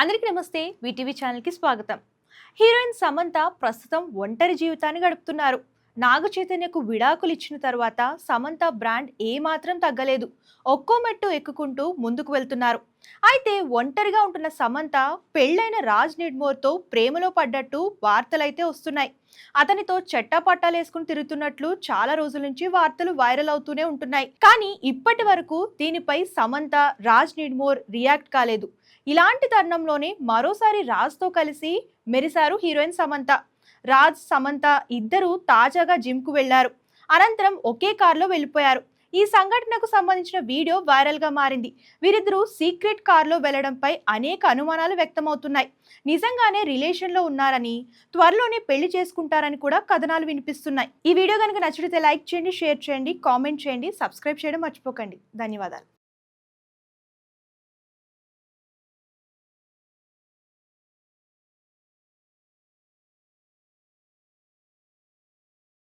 అందరికీ నమస్తే వీటీవీ ఛానల్కి స్వాగతం. హీరోయిన్ సమంత ప్రస్తుతం ఒంటరి జీవితాన్ని గడుపుతున్నారు. నాగ చైతన్యకు విడాకులు ఇచ్చిన తర్వాత సమంత బ్రాండ్ ఏమాత్రం తగ్గలేదు. ఒక్కో మెట్టు ఎక్కుకుంటూ ముందుకు వెళ్తున్నారు. అయితే ఒంటరిగా ఉంటున్న సమంత పెళ్ళైన రాజ్ నిడ్మోర్తో ప్రేమలో పడ్డట్టు వార్తలైతే వస్తున్నాయి. అతనితో చెట్టాపట్టాలేసుకుని తిరుగుతున్నట్లు చాలా రోజుల నుంచి వార్తలు వైరల్ అవుతూనే ఉంటున్నాయి. కానీ ఇప్పటి వరకు దీనిపై సమంత రాజ్ నిడ్మోర్ రియాక్ట్ కాలేదు. ఇలాంటి తరుణంలోనే మరోసారి రాజ్తో కలిసి మెరిశారు హీరోయిన్ సమంత. రాజ్ సమంత ఇద్దరూ తాజాగా జిమ్కు వెళ్ళారు. అనంతరం ఒకే కారులో వెళ్ళిపోయారు. ఈ సంఘటనకు సంబంధించిన వీడియో వైరల్గా మారింది. వీరిద్దరూ సీక్రెట్ కారులో వెళ్ళడంపై అనేక అనుమానాలు వ్యక్తమవుతున్నాయి. నిజంగానే రిలేషన్లో ఉన్నారని త్వరలోనే పెళ్ళి చేసుకుంటారని కూడా కథనాలు వినిపిస్తున్నాయి. ఈ వీడియో కనుక నచ్చితే లైక్ చేయండి షేర్ చేయండి కామెంట్ చేయండి సబ్స్క్రైబ్ చేయడం మర్చిపోకండి. ధన్యవాదాలు.